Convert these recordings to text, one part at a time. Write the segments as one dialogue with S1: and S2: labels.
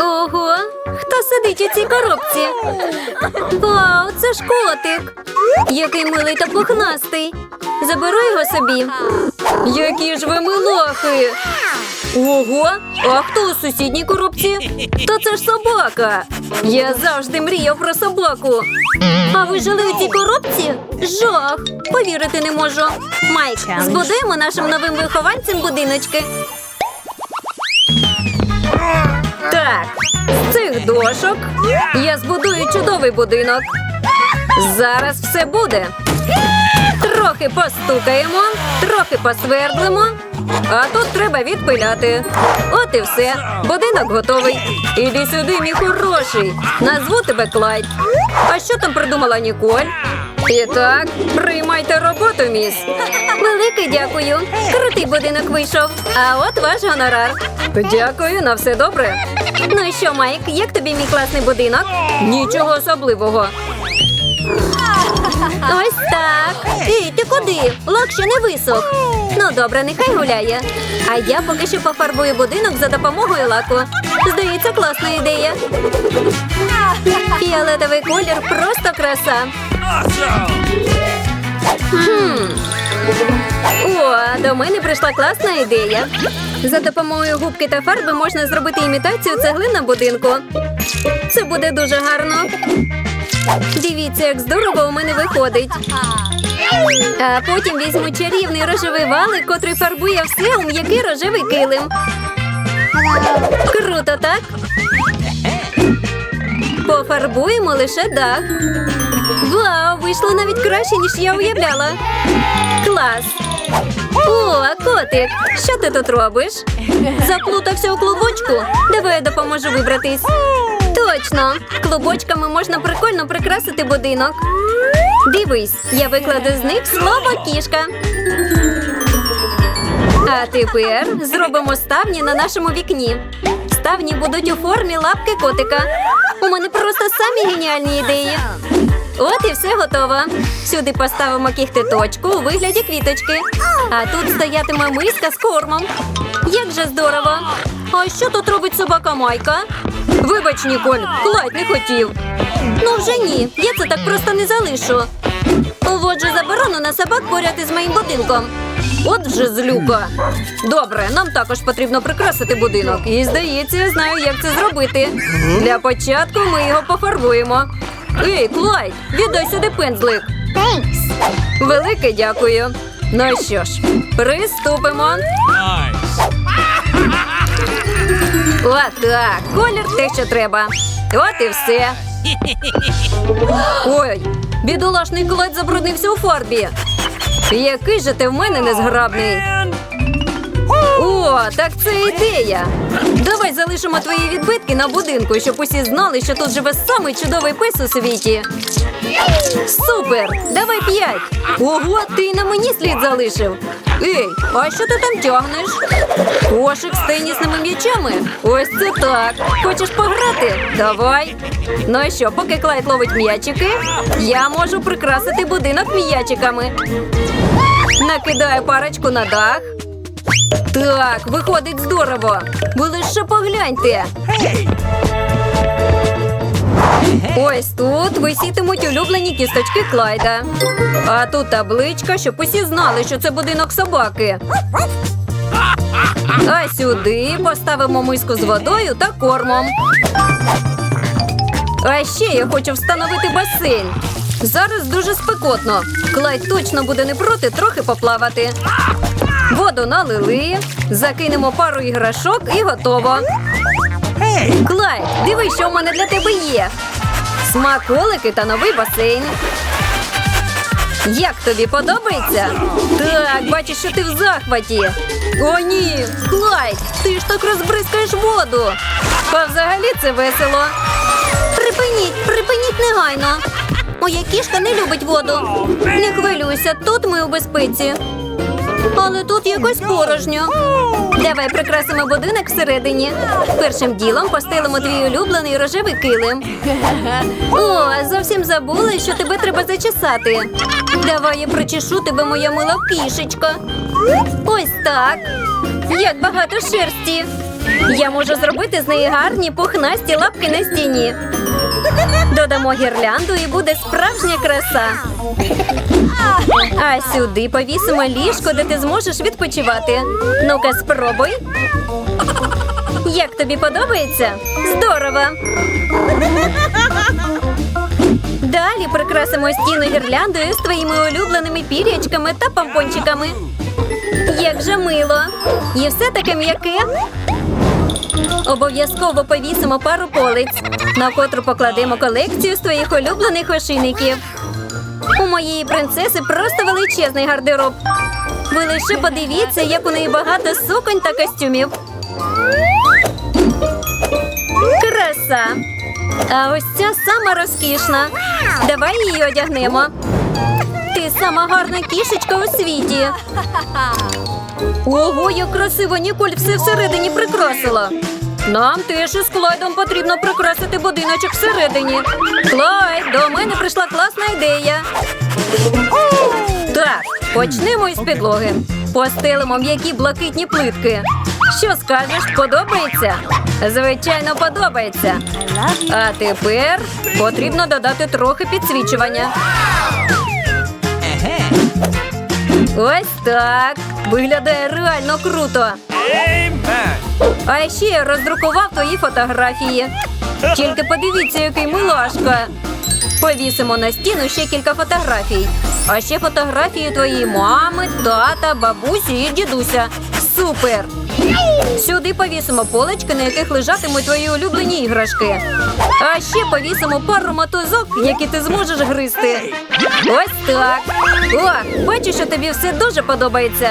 S1: Ого, хто сидить у цій коробці? Вау, це ж котик. Який милий та пухнастий. Заберу його собі. Які ж ви милохи. Ого, а хто у сусідній коробці? То це ж собака. Я завжди мріяв про собаку. А ви жили у цій коробці? Жах! Повірити не можу. Майк, збудуємо нашим новим вихованцям будиночки. Так, з цих дошок я збудую чудовий будинок. Зараз все буде. Трохи постукаємо, трохи посвердлимо, а тут треба відпиляти. От і все. Будинок готовий. Іди сюди, мій хороший. Назву тебе Клайд. А що там придумала Ніколь? І так, приймайте роботу, міс. Велике дякую. Крутий будинок вийшов. А от ваш гонорар. Дякую, на все добре. Ну і що, Майк, як тобі мій класний будинок? Нічого особливого. Ось так. Ей, ти куди? Лак ще не висох. Ну добре, нехай гуляє. А я поки що пофарбую будинок за допомогою лаку. Здається, класна ідея. Фіолетовий колір просто краса. О, до мене прийшла класна ідея. За допомогою губки та фарби можна зробити імітацію цеглин на будинку. Це буде дуже гарно. Дивіться, як здорово у мене виходить. А потім візьму чарівний рожевий валик, котрий фарбує все у м'який рожевий килим. Круто, так? Пофарбуємо лише дах. Вау, вийшло навіть краще, ніж я уявляла. Клас. О, котик, що ти тут робиш? Заплутався у клубочку. Давай я допоможу вибратись. Точно, клубочками можна прикольно прикрасити будинок. Дивись, я викладу з них слово кішка. А тепер зробимо ставні на нашому вікні. Ставні будуть у формі лапки котика. У мене просто самі геніальні ідеї. От і все готово. Сюди поставимо кіхтиточку у вигляді квіточки. А тут стоятиме миска з кормом. Як же здорово! А що тут робить собака Майка? Вибач, Ніколь, Клайд не хотів. Ну вже ні, я це так просто не залишу. Вводжу заборону на собак поряд із моїм будинком. От вже злюка. Добре, нам також потрібно прикрасити будинок. І здається, я знаю, як це зробити. Для початку ми його пофарбуємо. Ей, Клайд, віддай сюди пензлик.
S2: Thanks.
S1: Велике дякую. Ну що ж, приступимо.
S3: Nice.
S1: Отак, колір те, що треба. От і все. Ой, бідолашний Клайд забруднився у фарбі. Який же ти в мене незграбний. Так це ідея. Давай залишимо твої відбитки на будинку, щоб усі знали, що тут живе самий чудовий пес у світі. Супер! Давай п'ять. Ого, ти на мені слід залишив. Ей, а що ти там тягнеш? Кошик з тенісними м'ячами? Ось це так. Хочеш пограти? Давай. Ну і що, поки Клайд ловить м'ячики, я можу прикрасити будинок м'ячиками. Накидаю парочку на дах. Так, виходить здорово. Ви лише погляньте. Ось тут висітимуть улюблені кісточки Клайда. А тут табличка, щоб усі знали, що це будинок собаки. А сюди поставимо миску з водою та кормом. А ще я хочу встановити басейн. Зараз дуже спекотно. Клайд точно буде не проти трохи поплавати. Воду налили, закинемо пару іграшок і готово. Клайд, диви, що в мене для тебе є. Смаколики та новий басейн. Як тобі подобається? Так, бачиш, що ти в захваті. О, ні, Клайд, ти ж так розбризкаєш воду. А взагалі це весело. Припиніть, припиніть негайно. Моя кішка не любить воду. Не хвилюйся, тут ми у безпеці. Але тут якось порожньо. Давай прикрасимо будинок всередині. Першим ділом постелимо твій улюблений рожевий килим. О, зовсім забула, що тебе треба зачесати. Давай я причешу тебе, моя мила кішечка. Ось так. Як багато шерсті. Я можу зробити з неї гарні пухнасті лапки на стіні. Додамо гірлянду і буде справжня краса. А сюди повісимо ліжко, де ти зможеш відпочивати. Ну-ка, спробуй. Як тобі подобається? Здорово! Далі прикрасимо стіну гірляндою з твоїми улюбленими пір'ячками та помпончиками. Як же мило! І все таке м'яке. Обов'язково повісимо пару полиць, на котру покладемо колекцію з твоїх улюблених ошейників. У моєї принцеси просто величезний гардероб. Ви лише подивіться, як у неї багато суконь та костюмів. Краса! А ось ця сама розкішна. Давай її одягнемо. Ти сама гарна кішечка у світі. Ого, як красиво Ніколь все всередині прикрасила. Нам теж із Клайдом потрібно прикрасити будиночок всередині. Клайд, до мене прийшла класна ідея. Так, почнемо із підлоги. Постелимо м'які блакитні плитки. Що скажеш, подобається? Звичайно, подобається. А тепер потрібно додати трохи підсвічування. Ось так. Виглядає реально круто. А ще роздрукував твої фотографії. Тільки подивіться, який милашка. Повісимо на стіну ще кілька фотографій. А ще фотографії твоєї мами, тата, бабусі і дідуся. Супер! Сюди повісимо полички, на яких лежатимуть твої улюблені іграшки. А ще повісимо пару мотузок, які ти зможеш гризти. Ось так. О, бачу, що тобі все дуже подобається.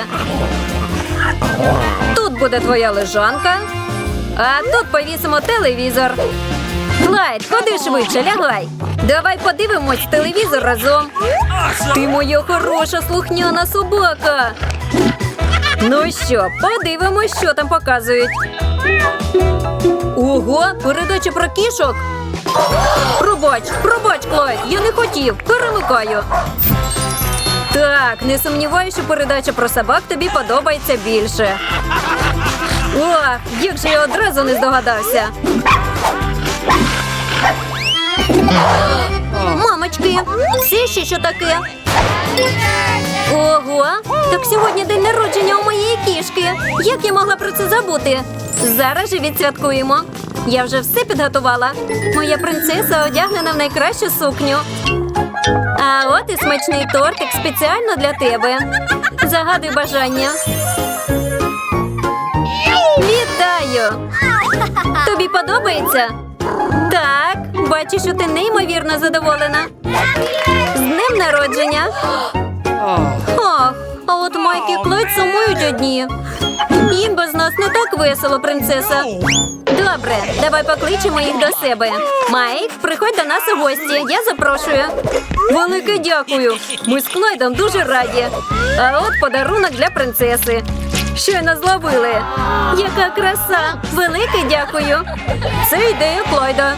S1: Тут буде твоя лежанка, а тут повісимо телевізор. Клайд, ходи швидше, лягай. Давай подивимось телевізор разом. Ти моя хороша слухняна собака. Ну що, подивимось, що там показують. Ого, передача про кішок. Пробач, пробач, Клайд, я не хотів. Перемикаю. Так, не сумніваюся, що передача про собак тобі подобається більше. О, як же я одразу не здогадався. Мамочки, це ще що таке? Ого, так сьогодні день народження у моєї кішки. Як я могла про це забути? Зараз же відсвяткуємо. Я вже все підготувала. Моя принцеса одягнена в найкращу сукню. А от і смачний тортик спеціально для тебе. Загадуй бажання. Вітаю! Тобі подобається? Так, бачу, що ти неймовірно задоволена. З днем народження. Ох, а от Майк і Клайд сумують одні. Їм без нас не так весело, принцеса. Добре, давай покличемо їх до себе. Майк, приходь до нас у гості. Я запрошую. Велике дякую. Ми з Клайдом дуже раді. А от подарунок для принцеси. Щойно зловили. Яка краса! Велике дякую. Це ідея Клайда.